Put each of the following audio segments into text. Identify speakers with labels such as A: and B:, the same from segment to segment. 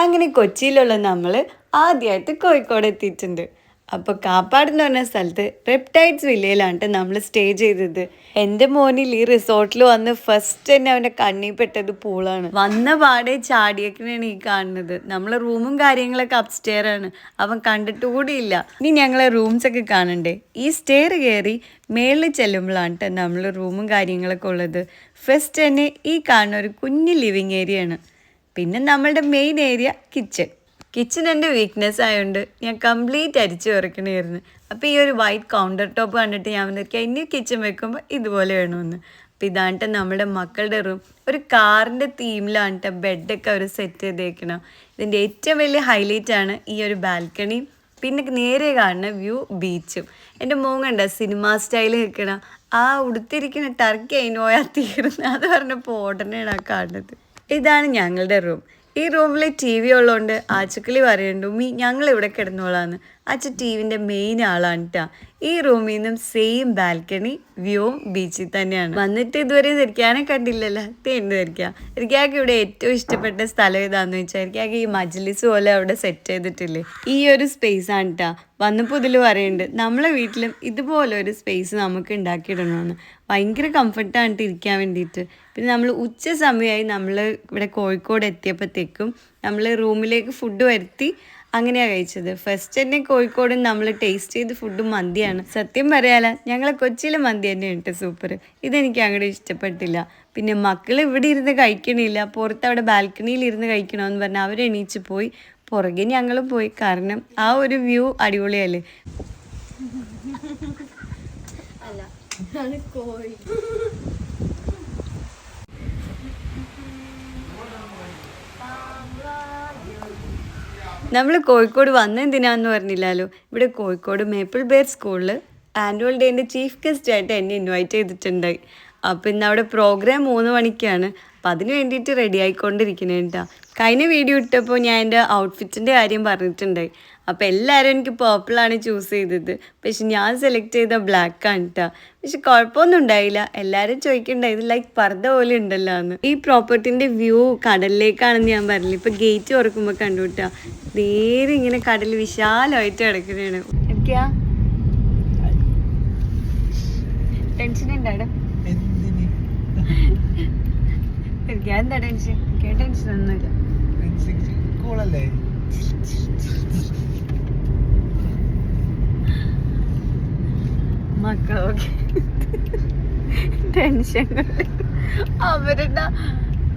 A: അങ്ങനെ കൊച്ചിയിലുള്ള നമ്മൾ ആദ്യമായിട്ട് കോഴിക്കോട് എത്തിയിട്ടുണ്ട്. അപ്പോൾ കാപ്പാട് എന്ന് പറഞ്ഞ സ്ഥലത്ത് റെപ്റ്റൈഡ്സ് വില്ലയിലാണ് നമ്മൾ സ്റ്റേ ചെയ്തത്. എന്റെ മോനിൽ ഈ റിസോർട്ടിൽ വന്ന് ഫസ്റ്റ് തന്നെ അവന്റെ കണ്ണിൽ പെട്ടത് പൂളാണ്. വന്ന പാടെ ചാടിയൊക്കെയാണ് ഈ കാണുന്നത്. നമ്മൾ റൂമും കാര്യങ്ങളൊക്കെ അപ്സ്റ്റെയർ ആണ് അവൻ കണ്ടിട്ട് കൂടിയില്ല ഇനി ഞങ്ങളെ റൂംസ് ഒക്കെ കാണണ്ടേ? ഈ സ്റ്റെയർ കയറി മേളിൽ ചെല്ലുമ്പോഴാണ് നമ്മൾ റൂമും കാര്യങ്ങളൊക്കെ ഉള്ളത്. ഫസ്റ്റ് തന്നെ ഈ കാണുന്ന ഒരു കുഞ്ഞു ലിവിങ് ഏരിയ ആണ്. പിന്നെ നമ്മളുടെ മെയിൻ ഏരിയ കിച്ചൺ കിച്ചൺ എന്റെ വീക്ക്നെസ് ആയതുകൊണ്ട് ഞാൻ കംപ്ലീറ്റ് അരിച്ച് വരക്കണമായിരുന്നു അപ്പോൾ ഈ ഒരു വൈറ്റ് കൗണ്ടർ ടോപ്പ് കണ്ടിട്ട് ഞാൻ വന്നിരിക്കുക ഇനി കിച്ചൺ വെക്കുമ്പോൾ ഇതുപോലെ വേണമെന്ന് അപ്പോൾ ഇതാണ്ട് നമ്മുടെ മക്കളുടെ റൂം ഒരു കാറിന്റെ തീമിലാണ് ബെഡൊക്കെ അവർ സെറ്റ് ചെയ്തേക്കണം. ഇതിന്റെ ഏറ്റവും വലിയ ഹൈലൈറ്റ് ആണ് ഈ ഒരു ബാൽക്കണി പിന്നെ നേരെ കാണുന്ന വ്യൂ ബീച്ചും എന്റെ മോൻ കണ്ട സിനിമ സ്റ്റൈൽ നിൽക്കണം ആ ഉടുത്തിരിക്കുന്ന ടർക്കി അതിന് പോയാൽ തീർന്ന്. അത് പറഞ്ഞപ്പോൾ ഉടനെയാണ് ആ കാണുന്നത്. ഇതാണ് ഞങ്ങളുടെ റൂം ഈ റൂമിൽ ടി വി ഉള്ളതുകൊണ്ട് ആച്ചുക്കളി പറയുന്നുണ്ട് ഉമ്മി ഞങ്ങൾ ഇവിടെ കിടന്നോളാന്ന്? അച്ഛ ടി വിന്റെ മെയിൻ ആളാണ് കേട്ടോ ഈ റൂമിൽ നിന്നും സെയിം ബാൽക്കണി വ്യൂവും ബീച്ചിൽ തന്നെയാണ്. വന്നിട്ട് ഇതുവരെ ധരിക്കാനെ കണ്ടില്ലല്ലോ. തേണ്ടി ധരിക്കാം എനിക്കാക്ക് ഇവിടെ ഏറ്റവും ഇഷ്ടപ്പെട്ട സ്ഥലം ഏതാന്ന് വെച്ചാൽ എനിക്കാക്ക് ഈ മജ്ലിസ് പോലെ അവിടെ സെറ്റ് ചെയ്തിട്ടില്ലേ? ഈ ഒരു സ്പേസ് ആണ് കേട്ടോ വന്നപ്പോൾ ഇതിൽ പറയുന്നുണ്ട് നമ്മളെ വീട്ടിലും ഇതുപോലെ ഒരു സ്പേസ് നമുക്ക് ഉണ്ടാക്കിയിടണമെന്ന് ഭയങ്കര കംഫർട്ടാണ് ഇരിക്കാൻ വേണ്ടിയിട്ട് പിന്നെ നമ്മൾ ഉച്ച സമയമായി നമ്മൾ ഇവിടെ കോഴിക്കോട് എത്തിയപ്പോഴത്തേക്കും നമ്മൾ റൂമിലേക്ക് ഫുഡ് വരുത്തി അങ്ങനെയാണ് കഴിച്ചത്. ഫസ്റ്റ് തന്നെ കോഴിക്കോട് നമ്മൾ ടേസ്റ്റ് ചെയ്ത ഫുഡ് മന്തിയാണ്. സത്യം പറയാല ഞങ്ങളെ കൊച്ചിയിലെ മന്തി തന്നെയാണ് കേട്ടോ സൂപ്പർ ഇതെനിക്ക് അങ്ങോട്ട് ഇഷ്ടപ്പെട്ടില്ല. പിന്നെ മക്കൾ ഇവിടെ ഇരുന്ന് കഴിക്കണില്ല. പുറത്ത് അവിടെ ബാൽക്കണിയിൽ ഇരുന്ന് കഴിക്കണമെന്ന് പറഞ്ഞാൽ അവർ എണീച്ച് പോയി. പുറകെ ഞങ്ങൾ പോയി. കാരണം ആ ഒരു വ്യൂ അടിപൊളിയല്ലേ? നമ്മൾ കോഴിക്കോട് വന്ന എന്തിനാന്ന് പറഞ്ഞില്ലല്ലോ ഇവിടെ കോഴിക്കോട് മേപ്പിൾ ബെയർ സ്കൂളിൽ ആനുവൽ ഡേന്റെ ചീഫ് ഗസ്റ്റ് ആയിട്ട് എന്നെ ഇൻവൈറ്റ് ചെയ്തിട്ടുണ്ടായി അപ്പോൾ ഇന്ന് അവിടെ പ്രോഗ്രാം മൂന്ന് മണിക്കാണ്. അപ്പം അതിന് വേണ്ടിയിട്ട് റെഡി ആയിക്കൊണ്ടിരിക്കണേ കേട്ടോ കഴിഞ്ഞ വീഡിയോ ഇട്ടപ്പോൾ ഞാൻ എന്റെ ഔട്ട്ഫിറ്റിന്റെ കാര്യം പറഞ്ഞിട്ടുണ്ട്. അപ്പോൾ എല്ലാവരും എനിക്ക് പേർപ്പിളാണ് ചൂസ് ചെയ്തത്. പക്ഷെ ഞാൻ സെലക്ട് ചെയ്ത ബ്ലാക്ക് ആണ് കേട്ടോ പക്ഷെ കുഴപ്പമൊന്നും ഉണ്ടായില്ല. എല്ലാവരും ചോദിക്കണ്ടായി ഇത് ലൈക്ക് പർദ്ദ പോലെ ഉണ്ടല്ലോ എന്ന്. ഈ പ്രോപ്പർട്ടിന്റെ വ്യൂ കടലിലേക്കാണെന്ന് ഞാൻ പറഞ്ഞില്ല. ഇപ്പോൾ ഗേറ്റ് തുറക്കുമ്പോൾ കണ്ടു കേട്ടോ നേരെ ഇങ്ങനെ കടൽ വിശാലമായിട്ട് കിടക്കുന്നതാണ് ഓക്കെയാ ടെൻഷൻ ഉണ്ടാടെ എനിക്ക് എന്താ ടെൻഷൻ ടെൻഷൻ ഒന്നുമില്ല.
B: കൂളല്ലേ?
A: അവരുടെ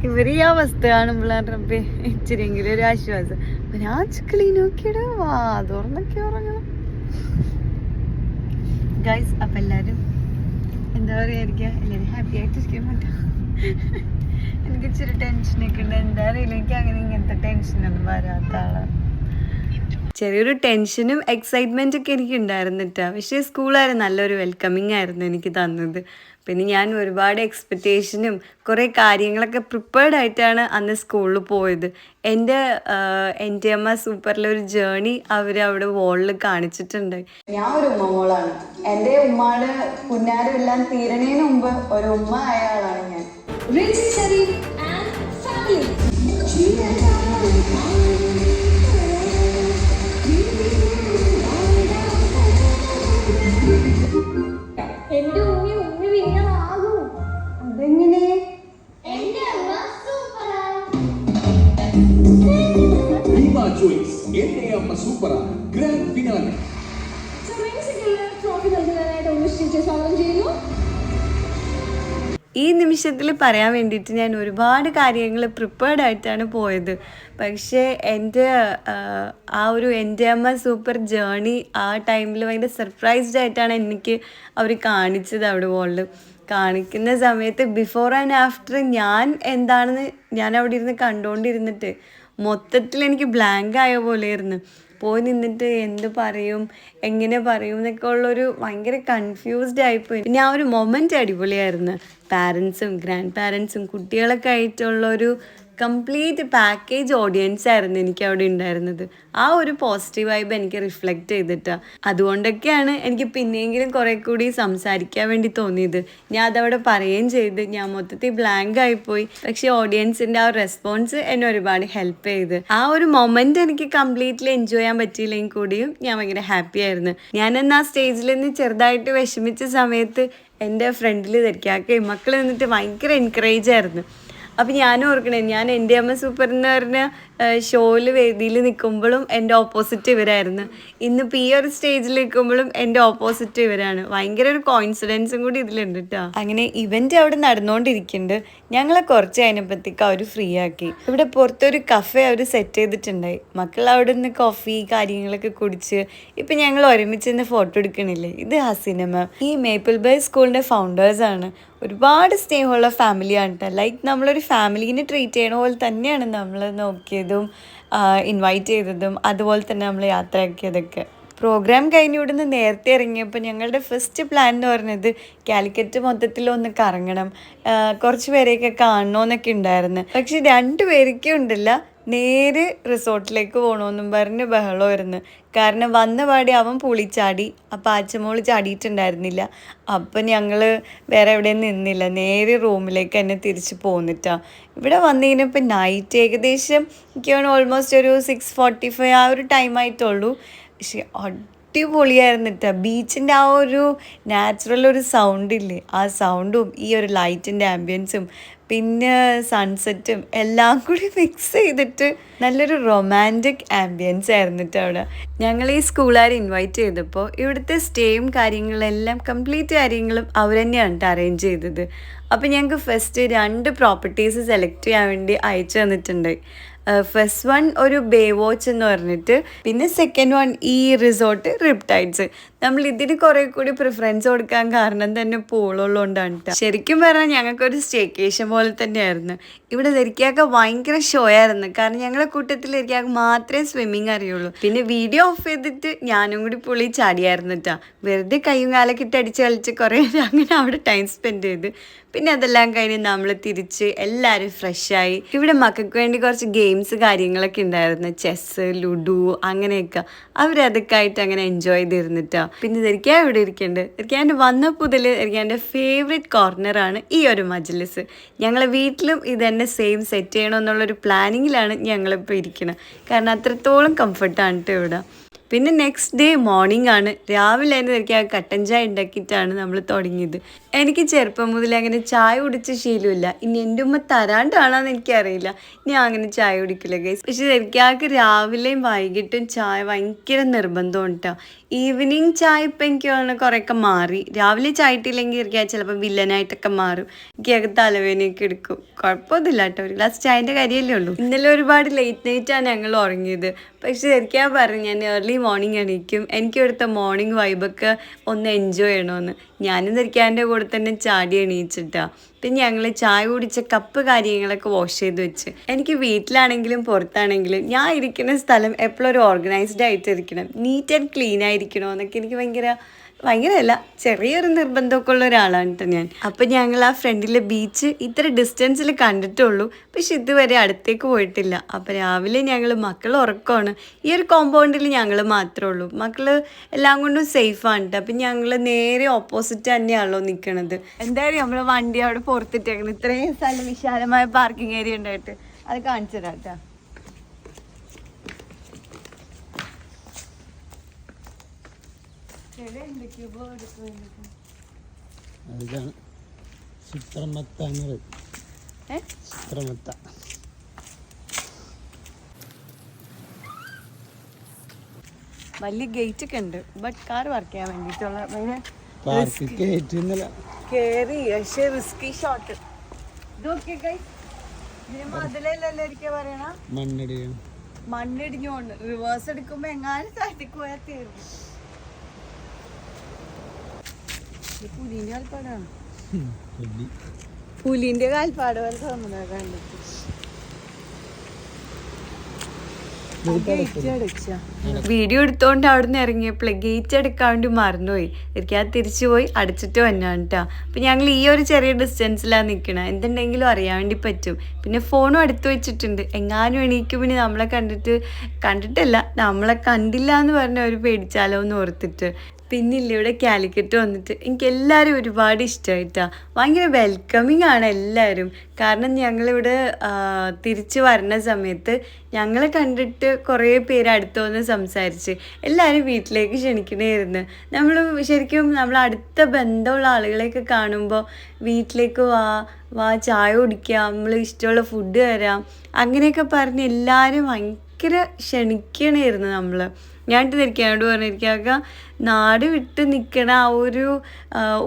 A: ഇവർ ഈ അവസ്ഥ കാണുമ്പോഴാണ് റബ്ബേ ഇച്ചിരിയെങ്കിലും ഒരു ആശ്വാസം. ചിക്കളി നോക്കിയിട്ട് വാ തുറന്നൊക്കെ ഉറങ്ങണം. ഗൈസ് അപ്പം എല്ലാരും എന്താ പറയുക എല്ലാവരും ഹാപ്പി ആയിട്ട് ആയിട്ടിരിക്കാൻ പറ്റും എനിക്ക് ഇച്ചിരി ടെൻഷനൊക്കെ ഉണ്ട്. എന്താ അറിയില്ല. എനിക്ക് അങ്ങനെ ഇങ്ങനത്തെ ടെൻഷനൊന്നും വരാത്ത ആളാണ് ചെറിയൊരു ടെൻഷനും എക്സൈറ്റ്മെന്റ് ഒക്കെ എനിക്ക് ഉണ്ടായിരുന്നിട്ടാ. പക്ഷേ സ്കൂളായിരുന്നു നല്ലൊരു വെൽക്കമിങ് ആയിരുന്നു എനിക്ക് തന്നത്. പിന്നെ ഞാൻ ഒരുപാട് എക്സ്പെക്റ്റേഷനും കുറേ കാര്യങ്ങളൊക്കെ പ്രിപ്പയർഡ് ആയിട്ടാണ് അന്ന് സ്കൂളിൽ പോയത്. എന്റെ എന്റെ അമ്മ സൂപ്പറിലെ ഒരു ജേണി അവർ അവിടെ വോളിൽ കാണിച്ചിട്ടുണ്ട്. ഞാൻ ഒരു ഉമ്മ മോളാണ്. എന്റെ ഉമ്മയുടെ പുന്നാരമെല്ലാം തീരണേന് മുമ്പ് ഒരു ഉമ്മ ആയ ആളാണ് ഞാൻ.
C: Rich Sharif and family. എന്റെ ഉമ്മി ഉമ്മി വിന്നറാകും
A: അതെങ്ങനെ?
C: എന്റെ അമ്മ സൂപ്പറാണ്
D: Viva Joyce, എന്റെ അമ്മ സൂപ്പറാണ് ഗ്രാൻഡ് ഫിനാലെ
C: ട്രോഫി ഒന്ന് സ്റ്റേജ് സ്വാഗതം ചെയ്യുന്നു?
A: ഈ നിമിഷത്തിൽ പറയാൻ വേണ്ടിയിട്ട് ഞാൻ ഒരുപാട് കാര്യങ്ങൾ പ്രിപ്പയർഡ് ആയിട്ടാണ് പോയത്. പക്ഷേ എന്റെ ആ ഒരു എന്റെ അമ്മ സൂപ്പർ ജേണി ആ ടൈമിൽ ഭയങ്കര സർപ്രൈസ്ഡ് ആയിട്ടാണ് എനിക്ക് അവർ കാണിച്ചത് അവിടെ പോലെ കാണിക്കുന്ന സമയത്ത് ബിഫോർ ആൻഡ് ആഫ്റ്റർ ഞാൻ എന്താണെന്ന് ഞാൻ അവിടെ ഇരുന്ന് കണ്ടുകൊണ്ടിരുന്നിട്ട് മൊത്തത്തിൽ എനിക്ക് ബ്ലാങ്ക് ആയ പോലെയായിരുന്നു. പോയി നിന്നിട്ട് എന്ത് പറയും എങ്ങനെ പറയും എന്നൊക്കെ ഉള്ളൊരു ഭയങ്കര കൺഫ്യൂസ്ഡ് ആയിപ്പോയി. പിന്നെ ആ ഒരു മൊമെന്റ് അടിപൊളിയായിരുന്നു. പാരൻസും ഗ്രാൻഡ് പാരൻസും കുട്ടികളൊക്കെ ആയിട്ടുള്ളൊരു കംപ്ലീറ്റ് പാക്കേജ് ഓഡിയൻസ് ആയിരുന്നു എനിക്ക് അവിടെ ഉണ്ടായിരുന്നത്. ആ ഒരു പോസിറ്റീവ് വൈബ് എനിക്ക് റിഫ്ലക്റ്റ് ചെയ്തിട്ടാണ് അതുകൊണ്ടൊക്കെയാണ് എനിക്ക് പിന്നെയെങ്കിലും കുറേ കൂടി സംസാരിക്കാൻ വേണ്ടി തോന്നിയത്. ഞാൻ അതവിടെ പറയുകയും ചെയ്ത് ഞാൻ മൊത്തത്തിൽ ബ്ലാങ്ക് ആയിപ്പോയി. പക്ഷേ ഓഡിയൻസിന്റെ ആ റെസ്പോൺസ് എന്നെ ഒരുപാട് ഹെൽപ്പ് ചെയ്ത്. ആ ഒരു മൊമെന്റ് എനിക്ക് കംപ്ലീറ്റ്ലി എൻജോയ് ചെയ്യാൻ പറ്റിയില്ലെങ്കിൽ കൂടിയും ഞാൻ ഭയങ്കര ഹാപ്പി ആയിരുന്നു. ഞാനെന്നാ സ്റ്റേജിൽ നിന്ന് ചെറുതായിട്ട് വിഷമിച്ച സമയത്ത് എന്റെ ഫ്രണ്ടിൽ ധരിക്കാക്കുകയും മക്കൾ നിന്നിട്ട് ഭയങ്കര എൻകറേജ് ആയിരുന്നു. അപ്പം ഞാനും ഓർക്കണേ ഞാൻ എന്റെ അമ്മ സൂപ്പർ എന്ന് പറഞ്ഞ ഷോയിൽ വേദിയിൽ നിൽക്കുമ്പോഴും എന്റെ ഓപ്പോസിറ്റ് ഇവരായിരുന്നു. ഇന്നിപ്പോൾ ഈ ഒരു സ്റ്റേജിൽ നിൽക്കുമ്പോഴും എന്റെ ഓപ്പോസിറ്റ് ഇവരാണ്. ഭയങ്കര ഒരു കോയിൻസിഡൻസും കൂടി ഇതിലുണ്ട് കേട്ടോ അങ്ങനെ ഇവന്റ് അവിടെ നടന്നുകൊണ്ടിരിക്കുന്നുണ്ട്. ഞങ്ങളെ കുറച്ച് കഴിഞ്ഞപ്പോഴത്തേക്ക് അവർ ഫ്രീ ആക്കി. ഇവിടെ പുറത്തൊരു കഫേ അവർ സെറ്റ് ചെയ്തിട്ടുണ്ടായി മക്കൾ അവിടെ നിന്ന് കോഫി കാര്യങ്ങളൊക്കെ കുടിച്ച് ഇപ്പം ഞങ്ങൾ ഒരുമിച്ച് നിന്ന് ഫോട്ടോ എടുക്കണില്ലേ? ഇത് ഹസിനമ ഈ മേപ്പിൾ ബൈ സ്കൂളിന്റെ ഫൗണ്ടേഴ്സാണ് ഒരുപാട് സ്നേഹമുള്ള ഫാമിലിയാണ് കേട്ടോ ലൈക്ക് നമ്മളൊരു ഫാമിലീനെ ട്രീറ്റ് ചെയ്യണ പോലെ തന്നെയാണ് നമ്മൾ നോക്കിയതും. ഇൻവൈറ്റ് ചെയ്തതും അതുപോലെ തന്നെ നമ്മൾ യാത്രയാക്കിയതൊക്കെ. പ്രോഗ്രാം കഴിഞ്ഞ് ഇവിടുന്ന് നേരത്തെ ഇറങ്ങിയപ്പോൾ ഞങ്ങളുടെ ഫസ്റ്റ് പ്ലാൻ എന്ന് പറഞ്ഞത് കാലിക്കറ്റ് മൊത്തത്തിൽ ഒന്ന് കറങ്ങണം. കുറച്ച് പേരെയൊക്കെ കാണണമെന്നൊക്കെ ഉണ്ടായിരുന്നു. പക്ഷെ രണ്ട് പേരൊക്കെ ഉണ്ടല്ല നേരെ റിസോർട്ടിലേക്ക് പോകണമെന്നും പറഞ്ഞ് ബഹളമായിരുന്നു കാരണം വന്ന പാടി അവൻ പുളിച്ചാടി. അപ്പം അച്ഛമോൾ ചാടിയിട്ടുണ്ടായിരുന്നില്ല. അപ്പം ഞങ്ങൾ വേറെ എവിടെയും നിന്നില്ല. നേരെ റൂമിലേക്ക് തന്നെ തിരിച്ച് പോന്നിട്ടാ. ഇവിടെ വന്നു കഴിഞ്ഞപ്പോൾ നൈറ്റ് ഏകദേശം എനിക്ക് ഓൾമോസ്റ്റ് ഒരു സിക്സ് ഫോർട്ടി ഫൈവ് ആ ഒരു ടൈം ആയിട്ടുള്ളൂ. പക്ഷെ അടിപൊളിയായിരുന്നു കേട്ടോ ബീച്ചിന്റെ ആ ഒരു നാച്ചുറൽ ഒരു സൗണ്ട് ഇല്ലേ? ആ സൗണ്ടും ഈ ഒരു ലൈറ്റിന്റെ ആംബിയൻസും പിന്നെ സൺസെറ്റും എല്ലാം കൂടി മിക്സ് ചെയ്തിട്ട് നല്ലൊരു റൊമാന്റിക് ആംബിയൻസ് ആയിരുന്നു കേട്ടോ അവിടെ. ഞങ്ങൾ ഈ സ്കൂളുകാർ ഇൻവൈറ്റ് ചെയ്തപ്പോൾ ഇവിടുത്തെ സ്റ്റേയും കാര്യങ്ങളെല്ലാം കംപ്ലീറ്റ് കാര്യങ്ങളും അവർ തന്നെയാണ് അറേഞ്ച് ചെയ്തത്. അപ്പോൾ ഞങ്ങൾക്ക് ഫസ്റ്റ് രണ്ട് പ്രോപ്പർട്ടീസ് സെലക്ട് ചെയ്യാൻ വേണ്ടി അയച്ചു തന്നിട്ടുണ്ട്. ഫസ്റ്റ് വൺ ഒരു ബേ വാച്ച് എന്ന് പറഞ്ഞിട്ട് പിന്നെ സെക്കൻഡ് വൺ ഈ റിസോർട്ട് റിപ്റ്റൈഡ്സ് നമ്മൾ ഇതിന് കുറേ കൂടി പ്രിഫറൻസ് കൊടുക്കാൻ കാരണം തന്നെ പൂളുള്ളതുകൊണ്ടാണ്. ശരിക്കും പറഞ്ഞാൽ ഞങ്ങൾക്കൊരു സ്റ്റേക്കേഷൻ പോലെ തന്നെയായിരുന്നു. ഇവിടെ ധരിക്കാൻ ഭയങ്കര ഷോ ആയിരുന്നു. കാരണം ഞങ്ങളുടെ കൂട്ടത്തിൽ ധരിക്കാക്ക മാത്രമേ സ്വിമ്മിങ് അറിയുള്ളൂ. പിന്നെ വീഡിയോ ഓഫ് ചെയ്തിട്ട് ഞാനും കൂടി പുള്ളി ചാടിയായിരുന്നു കേട്ടോ വെറുതെ കയ്യും കാലൊക്കെ ഇട്ട് അടിച്ച് കളിച്ച് കുറേ അങ്ങനെ അവിടെ ടൈം സ്പെൻഡ് ചെയ്ത്. പിന്നെ അതെല്ലാം കഴിഞ്ഞ് നമ്മൾ തിരിച്ച് എല്ലാവരും ഫ്രഷായി. ഇവിടെ മക്കൾക്ക് വേണ്ടി കുറച്ച് ഗെയിംസ് കാര്യങ്ങളൊക്കെ ഉണ്ടായിരുന്നു. ചെസ്സ് ലുഡു അങ്ങനെയൊക്കെ. അവരതൊക്കെ ആയിട്ട് അങ്ങനെ എൻജോയ് ചെയ്തിരുന്നിട്ടോ. പിന്നെ ധരിക്കാൻ ഇവിടെ ഇരിക്കുന്നുണ്ട് ധരിക്കാൻ വന്ന മുതൽ ധരിക്കാന്റെ ഫേവറേറ്റ് കോർണറാണ് ഈ ഒരു മജ്ലിസ്. ഞങ്ങളെ വീട്ടിലും ഇത് തന്നെ സെയിം സെറ്റ് ചെയ്യണമെന്നുള്ളൊരു പ്ലാനിങ്ങിലാണ് ഞങ്ങളിപ്പോൾ ഇരിക്കുന്നത് കാരണം അത്രത്തോളം കംഫർട്ടാണ് കേട്ടോ ഇവിടെ. പിന്നെ നെക്സ്റ്റ് ഡേ മോർണിംഗ് ആണ്. രാവിലെ തന്നെ എനിക്ക് കട്ടൻ ചായ ഉണ്ടാക്കിയിട്ടാണ് നമ്മൾ തുടങ്ങിയത്. എനിക്ക് ചെറുപ്പം മുതൽ അങ്ങനെ ചായ കുടിച്ച ശീലമില്ല. ഇനി എന്റെ ഉമ്മ തരാണ്ടാണെന്ന് എനിക്കറിയില്ല. ഞാൻ അങ്ങനെ ചായ കുടിക്കില്ല ഗൈസ് പക്ഷെ എനിക്കാൾക്ക് രാവിലെയും വൈകിട്ടും ചായ ഭയങ്കര നിർബന്ധമാണ് കേട്ടോ ഈവനിങ് ചായ ഇപ്പം എനിക്ക് തോന്നുന്നു കുറേയൊക്കെ മാറി. രാവിലെ ചായ ഇട്ടില്ലെങ്കിൽ എനിക്ക് ചിലപ്പോൾ വില്ലനായിട്ടൊക്കെ മാറും. എനിക്ക് എനിക്കൊക്കെ തലവേനയൊക്കെ എടുക്കും. കുഴപ്പമൊന്നുമില്ല കേട്ടോ ഒരു ഗ്ലാസ് ചായന്റെ കാര്യമല്ലേ ഉള്ളൂ. ഇന്നലെ ഒരുപാട് ലേറ്റ് നൈറ്റാണ് ഞങ്ങൾ ഉറങ്ങിയത്. പക്ഷെ ശരിക്കും പറഞ്ഞു ഞാൻ ഏർലി മോർണിംഗ് എണീക്കും. എനിക്ക് ഇവിടുത്തെ മോർണിംഗ് വൈബൊക്കെ ഒന്ന് എൻജോയ് ചെയ്യണമെന്ന് ഞാനും ധരിക്കാന്റെ കൂടെ തന്നെ ചാടി എണീച്ചിട്ടാ. പിന്നെ ഞങ്ങൾ ചായ കുടിച്ച കപ്പ് കാര്യങ്ങളൊക്കെ വാഷ് ചെയ്ത് വെച്ച്. എനിക്ക് വീട്ടിലാണെങ്കിലും പുറത്താണെങ്കിലും ഞാൻ ഇരിക്കുന്ന സ്ഥലം എപ്പോഴും ഒരു ഓർഗനൈസ്ഡ് ആയിട്ട് ഇരിക്കണം നീറ്റ് ആൻഡ് ക്ലീൻ ആയിരിക്കണോ എന്നൊക്കെ എനിക്ക് ഭയങ്കര ഭയങ്കരമല്ല ചെറിയൊരു നിർബന്ധമൊക്കെ ഉള്ള ഒരാളാണ് കേട്ടോ ഞാൻ. അപ്പം ഞങ്ങൾ ആ ഫ്രണ്ടിലെ ബീച്ച് ഇത്ര ഡിസ്റ്റൻസിൽ കണ്ടിട്ടുള്ളൂ. പക്ഷെ ഇതുവരെ അടുത്തേക്ക് പോയിട്ടില്ല. അപ്പം രാവിലെ ഞങ്ങൾ മക്കൾ ഉറക്കമാണ്. ഈ ഒരു കോമ്പൗണ്ടിൽ ഞങ്ങൾ മാത്രമേ ഉള്ളൂ. മക്കൾ എല്ലാം കൊണ്ടും സേഫാണ് കേട്ടോ അപ്പം ഞങ്ങൾ നേരെ ഓപ്പോസിറ്റ് തന്നെയാണല്ലോ നിൽക്കണത് എന്തായാലും നമ്മൾ വണ്ടി അവിടെ പുറത്തിട്ടേക്കുന്നത് ഇത്രയും സ്ഥലം വിശാലമായ പാർക്കിംഗ് ഏരിയ ഉണ്ടായിട്ട് അത് കാണിച്ചു തരാം കേട്ടോ
B: അതാണ് ചിത്രമത്ത എന്ന് പറയും
A: ഏ?
B: ചിത്രമത്ത.
A: വലിയ ഗേറ്റ് ഒക്കെ ഉണ്ട് ബട്ട് കാർ വർക്ക് ചെയ്യാൻ
B: വേണ്ടിട്ടുള്ള ഗേറ്റ്
A: കേറി പക്ഷേ റിസ്കി ഷോട്ട് ഇതൊക്കെ guys, ഇതിന് മതിലല്ലല്ലോ എനിക്ക് പറയണ?
B: മണ്ണടിയും
A: മണ്ണിടിഞ്ഞോണ്ട് റിവേഴ്സ് എടുക്കുമ്പോ എങ്ങാനും തട്ടിക്കുപോയാ തീർന്നു ഇത് പുലിന്റെ കാൽപ്പാടാണ്. പുലിന്റെ കാൽപ്പാട് പോലെ തോന്നുന്നത് കണ്ടിട്ട്. വീഡിയോ എടുത്തോണ്ട് അവിടെ നിന്ന് ഇറങ്ങിയപ്പോൾ ഗേറ്റ് അടക്കാൻ വേണ്ടി മറന്നുപോയി. എനിക്ക് അത് തിരിച്ചു പോയി അടച്ചിട്ട് വന്നാണ് കേട്ടോ അപ്പം ഞങ്ങൾ ഈ ഒരു ചെറിയ ഡിസ്റ്റൻസിലാണ് നിൽക്കണം എന്തുണ്ടെങ്കിലും അറിയാൻ വേണ്ടി പറ്റും. പിന്നെ ഫോണും അടുത്ത് വെച്ചിട്ടുണ്ട്. എങ്ങാനും എണീക്കും പിന്നെ നമ്മളെ കണ്ടിട്ട് കണ്ടിട്ടല്ല നമ്മളെ കണ്ടില്ല എന്ന് പറഞ്ഞ ഒരു പേടിച്ചാലോ എന്ന് ഓർത്തിട്ട്. പിന്നില്ല ഇവിടെ കാലിക്കറ്റ് വന്നിട്ട്. എനിക്ക് എല്ലാവരും ഒരുപാട് ഇഷ്ടമായിട്ടാ ഭയങ്കര വെൽക്കമിങ് ആണ് എല്ലാവരും കാരണം ഞങ്ങളിവിടെ തിരിച്ചു വരുന്ന സമയത്ത് ഞങ്ങളെ കണ്ടിട്ട് കുറേ പേര് അടുത്ത് വന്ന് സംസാരിച്ച് എല്ലാവരും വീട്ടിലേക്ക് ക്ഷണിക്കണമായിരുന്നു നമ്മൾ ശരിക്കും നമ്മൾ അടുത്ത ബന്ധമുള്ള ആളുകളെയൊക്കെ കാണുമ്പോൾ വീട്ടിലേക്ക് വാ വാ ചായ കുടിക്കാം നമ്മൾ ഇഷ്ടമുള്ള ഫുഡ് തരാം. അങ്ങനെയൊക്കെ പറഞ്ഞ് എല്ലാവരും ഭയങ്കര ക്ഷണിക്കണമായിരുന്നു നമ്മൾ ഞാൻ തിരിക്കാനോട് പറഞ്ഞിരിക്കുക നാട് വിട്ട് നിൽക്കണ ആ ഒരു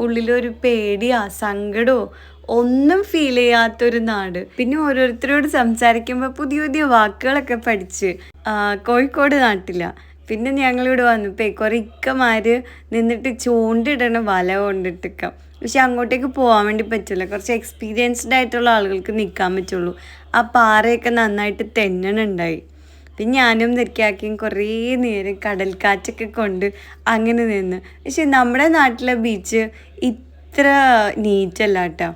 A: ഉള്ളിലൊരു പേടിയാ സങ്കടമോ ഒന്നും ഫീൽ ചെയ്യാത്തൊരു നാട്. പിന്നെ ഓരോരുത്തരോട് സംസാരിക്കുമ്പോൾ പുതിയ പുതിയ വാക്കുകളൊക്കെ പഠിച്ച് കോഴിക്കോട് നാട്ടിലാണ് പിന്നെ ഞങ്ങളിവിടെ വന്നപ്പോൾ കുറേ ഇക്കമാർ നിന്നിട്ട് ചൂണ്ടിടണ വല കൊണ്ടിട്ടിക്കാം. പക്ഷെ അങ്ങോട്ടേക്ക് പോകാൻ വേണ്ടി പറ്റില്ല കുറച്ച് എക്സ്പീരിയൻസ്ഡ് ആയിട്ടുള്ള ആളുകൾക്ക് നിൽക്കാൻ പറ്റുള്ളൂ. ആ പാറയൊക്കെ നന്നായിട്ട് തെന്നണുണ്ടായി. പിന്നെ ഞാനും നിരക്കാക്കിയും കുറേ നേരം കടൽക്കാറ്റൊക്കെ കൊണ്ട് അങ്ങനെ നിന്ന്. പക്ഷെ നമ്മുടെ നാട്ടിലെ ബീച്ച് ഇത്ര നീറ്റല്ല കേട്ടോ.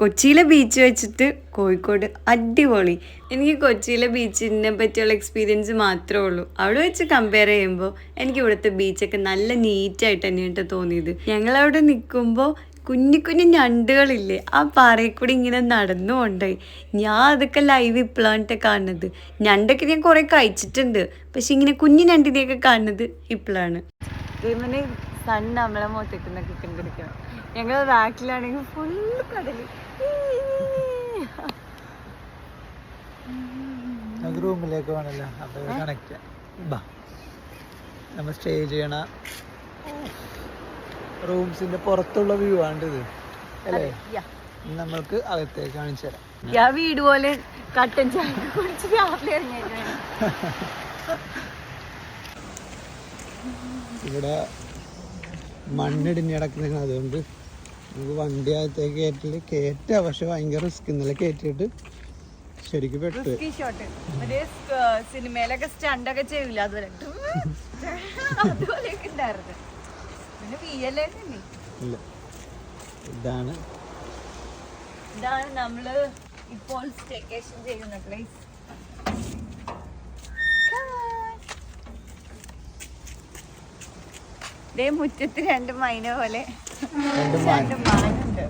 A: കൊച്ചിയിലെ ബീച്ച് വെച്ചിട്ട് കോഴിക്കോട് അടിപൊളി. എനിക്ക് കൊച്ചിയിലെ ബീച്ചിനെ പറ്റിയുള്ള എക്സ്പീരിയൻസ് മാത്രമേ ഉള്ളൂ. അവിടെ വെച്ച് കമ്പയർ ചെയ്യുമ്പോൾ എനിക്ക് ഇവിടുത്തെ ബീച്ചൊക്കെ നല്ല നീറ്റായിട്ട് തന്നെയായിട്ട് തോന്നിയത്. ഞങ്ങളവിടെ നിൽക്കുമ്പോൾ കുഞ്ഞു കുഞ്ഞു ഞണ്ടുകളില്ലേ ആ പാറയിൽ കൂടി ഇങ്ങനെ നടന്നു കൊണ്ടുപോയി ഞാൻ അതൊക്കെ ലൈവ് ഇപ്പോഴാണ് കാണുന്നത്. ഞണ്ടൊക്കെ ഞാൻ കുറേ കഴിച്ചിട്ടുണ്ട്. പക്ഷെ ഇങ്ങനെ കുഞ്ഞു ഞണ്ടിനെയൊക്കെ കാണുന്നത് ഇപ്പോഴാണ് ഇവന് സൺ നമ്മളെ മുഖത്തേക്കുന്നൊക്കെ കണ്ടിരിക്കണം. ഞങ്ങൾ റാക്കിലാണെങ്കിൽ ഫുള്ള്
B: കടൽ. റൂമിലേക്ക് വേണമല്ലോ അപ്പോൾ കണക്ട് ബാ. നമ്മൾ സ്റ്റേ ചെയ്യണ റൂംസിന്റെ പുറത്തുള്ള വ്യൂ ആണ് ഇത് അല്ലേ നമ്മൾക്ക് അകത്തേക്ക് കാണിച്ചു തരാം.
A: ഞാൻ വീട് പോലെ കട്ടൻ ചായ കുടിച്ച് രാവിലെ
B: ഇവിടെ മണ്ണിടിഞ്ഞ് കിടക്കുന്നതാണ് അതുകൊണ്ട് നമുക്ക് വണ്ടി അകത്തേക്ക് കയറ്റിൽ കയറ്റ പക്ഷെ ഭയങ്കര റിസ്ക് ഇന്നലെ കയറ്റിയിട്ട് ശരിക്കും പെട്ട്.
A: സിനിമയിലൊക്കെ സ്റ്റണ്ടൊക്കെ ചെയ്യില്ല അതുപോലെ. അതുപോലെയൊക്കെ ഉണ്ടായിരുന്നു.
B: ഇല്ല? ഇതാണ്.
A: ഇതാണ് നമ്മൾ ഇപ്പോൾ സ്റ്റേക്കേഷൻ ചെയ്യുന്ന പ്ലേസ് ദേ മുറ്റത്ത് രണ്ട് മൈന പോലെ.
B: രണ്ട്
A: മാനുണ്ട്.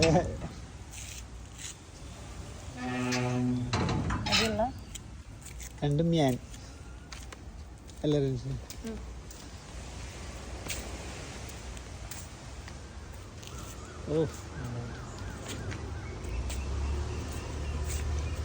B: രണ്ട് മ്യാൻ. അല്ല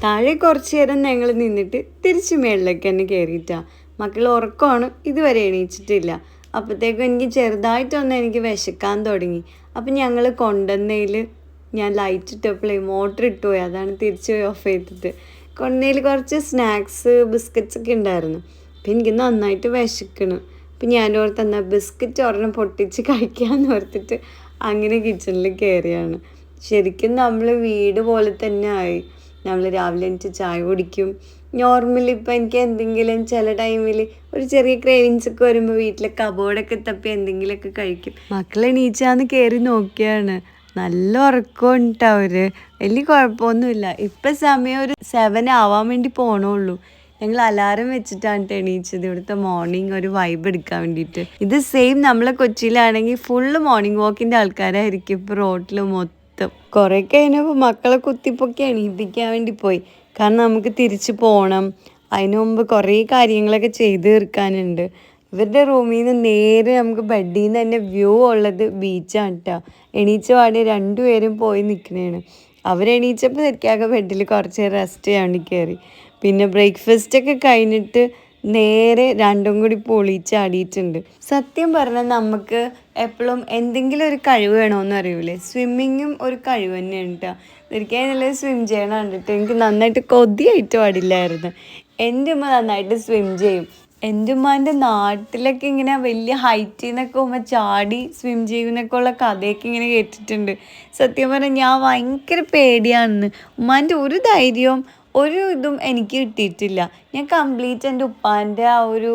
A: താഴെ കുറച്ച് നേരം ഞങ്ങൾ നിന്നിട്ട് തിരിച്ച് മേളിലേക്ക് തന്നെ കയറിയിട്ടാ മക്കൾ ഉറക്കമാണ് ഇതുവരെ എണീച്ചിട്ടില്ല. അപ്പോഴത്തേക്കും എനിക്ക് ചെറുതായിട്ടൊന്ന് എനിക്ക് വിശക്കാൻ തുടങ്ങി. അപ്പം ഞങ്ങൾ കൊണ്ടുവന്നതിൽ ഞാൻ ലൈറ്റ് ഇട്ടപ്പോഴേ മോട്ടർ ഇട്ടു പോയി. അതാണ് തിരിച്ച് പോയി ഓഫ് ചെയ്തിട്ട്. കൊണ്ടുവന്നതിൽ കുറച്ച് സ്നാക്സ് ബിസ്ക്കറ്റ്സ് ഒക്കെ ഉണ്ടായിരുന്നു. അപ്പം എനിക്ക് നന്നായിട്ട് വിശക്കണം. അപ്പം ഞാൻ ഓർത്ത് എന്നാൽ ബിസ്ക്കറ്റ് ഒരെണ്ണം പൊട്ടിച്ച് കഴിക്കാമെന്ന് ഓർത്തിട്ട് അങ്ങനെ കിച്ചണിൽ കയറിയാണ് ശരിക്കും നമ്മൾ വീട് പോലെ തന്നെ ആയി. നമ്മൾ രാവിലെ എനിക്ക് ചായ കുടിക്കും. നോർമലി ഇപ്പം എനിക്ക് എന്തെങ്കിലും ചില ടൈമിൽ ഒരു ചെറിയ ക്രേവിങ്സ് ഒക്കെ വരുമ്പോൾ വീട്ടിലെ കബോർഡൊക്കെ തപ്പി എന്തെങ്കിലുമൊക്കെ കഴിക്കും. മക്കളെ എണീച്ചാന്ന് കയറി നോക്കിയാണ്. നല്ല ഉറക്കമുണ്ട് അവർ വലിയ കുഴപ്പമൊന്നുമില്ല. ഇപ്പം സമയം ഒരു സെവൻ ആവാൻ വേണ്ടി പോണുള്ളൂ. ഞങ്ങൾ അലാറം വെച്ചിട്ടാണ് ട്ടോ എണീച്ചത്. ഇവിടുത്തെ മോർണിംഗ് ഒരു വൈബ് എടുക്കാൻ വേണ്ടിയിട്ട്. ഇത് സെയിം നമ്മളെ കൊച്ചിയിലാണെങ്കിൽ ഫുള്ള് മോർണിംഗ് വാക്കിന്റെ ആൾക്കാരായിരിക്കും ഇപ്പോൾ റോട്ടിൽ മൊത്തം. കുറേ കഴിഞ്ഞപ്പോൾ മക്കളെ കുത്തിപ്പൊക്കി എണീപ്പിക്കാൻ വേണ്ടി പോയി. കാരണം നമുക്ക് തിരിച്ചു പോകണം അതിനു മുമ്പ് കുറേ കാര്യങ്ങളൊക്കെ ചെയ്ത് തീർക്കാനുണ്ട്. ഇവരുടെ റൂമിൽ നിന്ന് നേരെ നമുക്ക് ബെഡിൽ നിന്ന് തന്നെ വ്യൂ ഉള്ളത് ബീച്ചാണ് കേട്ടോ എണീച്ച പാടി രണ്ടുപേരും പോയി നിൽക്കണേണ് അവരെണീച്ചപ്പോൾ ശരിക്കാകെ ബെഡിൽ കുറച്ച് റെസ്റ്റ് ചെയ്യാൻ വേണ്ടി കയറി പിന്നെ ബ്രേക്ക്ഫാസ്റ്റ് ഒക്കെ കഴിഞ്ഞിട്ട് നേരെ രണ്ടും കൂടി പൊളിച്ചാടിയിട്ടുണ്ട്. സത്യം പറഞ്ഞാൽ നമുക്ക് എപ്പോഴും എന്തെങ്കിലും ഒരു കഴിവ് വേണമെന്ന് അറിയൂലേ? സ്വിമ്മിങ്ങും ഒരു കഴിവ് തന്നെയാണ് കേട്ടോ ഒരിക്കലും നല്ല സ്വിം ചെയ്യണം കണ്ടിട്ട് എനിക്ക് നന്നായിട്ട് കൊതിയായിട്ട് പാടില്ലായിരുന്നു. എന്റെ ഉമ്മ നന്നായിട്ട് സ്വിം ചെയ്യും. എന്റെ ഉമ്മാന്റെ നാട്ടിലൊക്കെ ഇങ്ങനെ വലിയ ഹൈറ്റിൽ നിന്നൊക്കെ ഉമ്മ ചാടി സ്വിം ചെയ്യുന്നൊക്കെ ഉള്ള കഥയൊക്കെ ഇങ്ങനെ കേട്ടിട്ടുണ്ട്. സത്യം പറഞ്ഞാൽ ഞാൻ ഭയങ്കര പേടിയാണെന്ന്. ഉമ്മാന്റെ ഒരു ധൈര്യവും ഒരു ഇതും എനിക്ക് കിട്ടിയിട്ടില്ല ഞാൻ കംപ്ലീറ്റ് എന്റെ ഉപ്പാന്റെ ആ ഒരു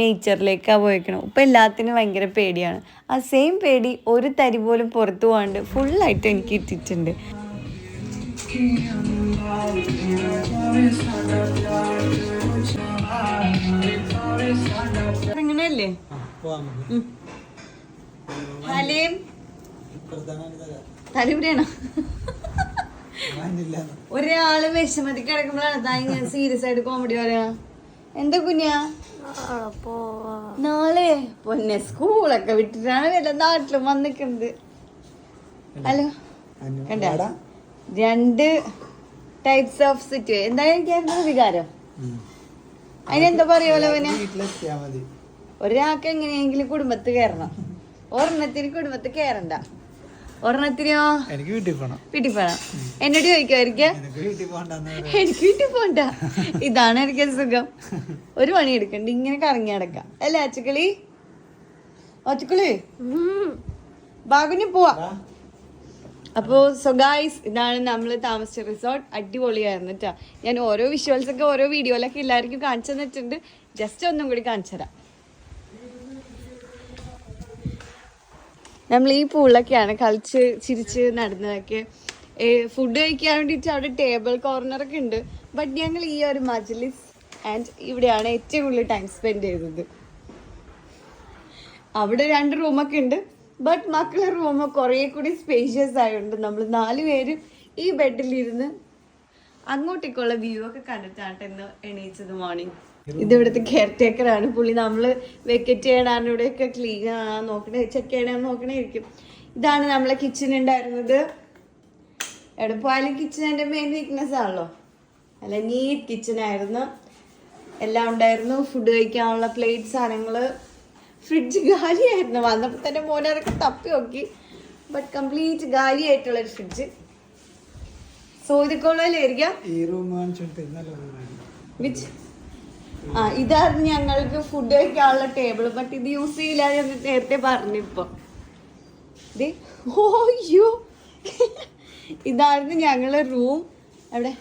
A: നേച്ചറിലേക്കാണ് പോയേക്കണം ഉപ്പ എല്ലാത്തിനും ഭയങ്കര പേടിയാണ് ആ സെയിം പേടി ഒരു തരി പോലും പുറത്തു പോകാണ്ട് ഫുള്ളായിട്ട് എനിക്ക് കിട്ടിയിട്ടുണ്ട് അങ്ങനെയല്ലേ. ഹലീം. തലവിടെയാണോ. ഒരാൾ വിഷമതി കിടക്കുമ്പോഴാണ് താ ഇങ്ങനെ സീരിയസ് ആയിട്ട് കോമഡി പറയാ. എന്താ കുഞ്ഞാ? നാളെ? പൊന്നെ സ്കൂളൊക്കെ വിട്ടിട്ടാണ് വല്ല നാട്ടിലും വന്നിക്കുന്നത് ഹലോ? കണ്ടാ? രണ്ട് ടൈപ്സ് ഓഫ് സിറ്റുവേഷൻ എന്താ എനിക്കായിരുന്നു വികാരം. അതിനെന്താ പറയുമല്ലോ അവന് ഒരാൾക്ക് എങ്ങനെയെങ്കിലും കുടുംബത്ത് കയറണം. ഒരെണ്ണത്തിന് കുടുംബത്ത് കയറണ്ട. ഒരെണ്ണത്തിനോ
B: എനിക്ക് വീട്ടിൽ പോണം.
A: വീട്ടിൽ പോണം. എന്നോട് ചോദിക്കുമായിരിക്കും
B: എനിക്ക് വീട്ടിൽ
A: പോണ്ട. ഇതാണ് എനിക്ക് സുഖം. ഒരു പണി എടുക്കണ്ട. ഇങ്ങനെ കറങ്ങി നടക്കാം. അല്ലേ അച്ചക്കളി? ഒച്ചുക്കളി ബാഗുനി പോവാ. അപ്പോൾ സോ ഗൈസ് ഇതാണ് നമ്മൾ താമസിച്ച റിസോർട്ട് അടിപൊളിയായിരുന്നു കേട്ടോ ഞാൻ ഓരോ വിഷ്വൽസ് ഒക്കെ ഓരോ വീഡിയോയിലൊക്കെ എല്ലാവർക്കും കാണിച്ചു തന്നിട്ടുണ്ട്. ജസ്റ്റ് ഒന്നും കൂടി കാണിച്ചു തരാം. നമ്മൾ ഈ പൂളിലൊക്കെയാണ് കളിച്ച് ചിരിച്ച് നടന്നതൊക്കെ. ഫുഡ് കഴിക്കാൻ വേണ്ടിയിട്ട് അവിടെ ടേബിൾ കോർണറൊക്കെ ഉണ്ട്. ബട്ട് ഞങ്ങൾ ഈ ഒരു മജ്ലിസ് ആൻഡ് ഇവിടെയാണ് ഏറ്റവും കൂടുതൽ ടൈം സ്പെൻഡ് ചെയ്തത്. അവിടെ രണ്ട് റൂമൊക്കെ ഉണ്ട്. ബട്ട് മക്കളെ റൂം കുറേ കൂടി സ്പേഷ്യസ് ആയതുകൊണ്ട് നമ്മൾ നാല് പേരും ഈ ബെഡിലിരുന്ന് അങ്ങോട്ടേക്കുള്ള വ്യൂ ഒക്കെ കണ്ടിട്ടാണ് എണീച്ചത് മോർണിംഗ് ഇത് ഇവിടുത്തെ കെയർ ടേക്കർ ആണ്. പുള്ളി നമ്മൾ വെക്കറ്റ് ചെയ്യണാണ് ഇവിടെയൊക്കെ ക്ലീൻ നോക്കണേ ചെക്ക് ചെയ്യണം നോക്കണേ ഇരിക്കും ഇതാണ് നമ്മളെ കിച്ചൺ ഉണ്ടായിരുന്നത് എവിടെ പോയാലും കിച്ചൺ എന്റെ മെയിൻ വീക്ക്നെസ് ആണല്ലോ. അല്ല നീറ്റ് കിച്ചൺ ആയിരുന്നു. എല്ലാം ഉണ്ടായിരുന്നു. ഫുഡ് കഴിക്കാനുള്ള പ്ലേറ്റ് സാധനങ്ങൾ ഫ്രിഡ്ജ് ഗാലിയായിരുന്നു വന്നപ്പോൾ തന്നെ മോനെ അതൊക്കെ തപ്പി നോക്കി. ബട്ട് കംപ്ലീറ്റ് ഗാലിയായിട്ടുള്ളൊരു ഫ്രിഡ്ജ് സോ
B: ഈ റൂം റൂമാണ്
A: വിച്ച് ആ ഇതായിരുന്നു ഞങ്ങൾക്ക് ഫുഡ് കഴിക്കാനുള്ള ടേബിൾ ബട്ട് ഇത് യൂസ് ചെയ്യില്ല എന്ന് നേരത്തെ പറഞ്ഞു ഇപ്പൊ ഓയ്യോ ഇതായിരുന്നു ഞങ്ങളെ റൂം അവിടെ.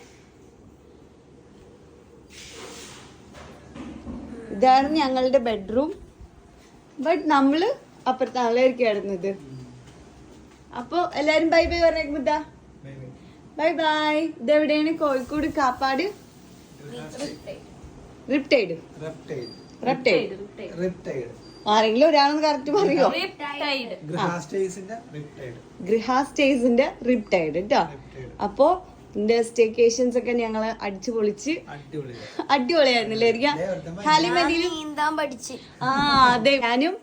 A: ഇതായിരുന്നു ഞങ്ങളുടെ ബെഡ്റൂം ബട്ട് നമ്മൾ അപ്പുറത്താണല്ലോ കിടന്നത്. അപ്പൊ എല്ലാരും ബൈ ബൈ പറഞ്ഞേക്കുമ്പോ ബൈ ബൈ ഇതെവിടെയാണ്? കോഴിക്കോട് കാപ്പാട്? റിപ്റ്റൈഡ്
B: റെപ്റ്റൈഡ്
A: ആരെങ്കിലും ഒരാളെന്ന് കറക്റ്റ് പറയോ?
B: ഗ്രഹാസ്റ്റേസിന്റെ റെപ്റ്റൈഡ്
A: കേട്ടോ അപ്പോ ഇതിന്റെ സ്റ്റേക്കേഷൻസ് ഒക്കെ ഞങ്ങൾ അടിച്ചു പൊളിച്ച്
B: അടിപൊളി
A: അടിപൊളിയായിരുന്നില്ലേ? ഹാലിമതിയിൽ
E: നീന്താൻ പഠിച്ച്.
A: ആ അതെ. ഞാനും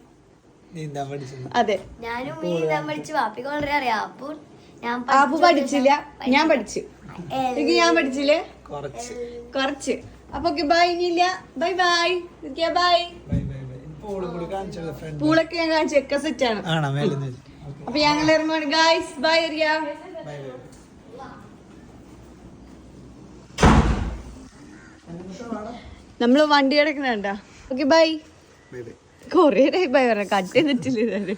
B: നീന്താൻ
A: അതെ.
E: ഞാനും നീന്താൻ പഠിച്ച്. വാപ്പിക്ക് വളരെ അറിയാം. അപ്പോൾ ഞാൻ
A: ആപ്പു പഠിച്ചില്ല. ഞാൻ പഠിച്ചു. എനിക്ക് ഞാൻ പഠിച്ചില്ലേ?
B: കുറച്ച്.
A: കുറച്ച്. അപ്പൊ ബൈ ഇനിയില്ല ബൈ ബൈ ബൈ പൂളൊക്കെ ഞാൻ കാണിച്ചു ഒക്കെ സെറ്റ് ആണ്. അപ്പൊ ഞങ്ങൾ ഇറങ്ങുവാണ്. ഗായ്സ് ബൈ അറിയ നമ്മൾ വണ്ടി കിടക്കണണ്ട ഓക്കെ ബൈ കൊറേ ബൈ പറഞ്ഞ കട്ട് ചെയ്തിട്ടില്ല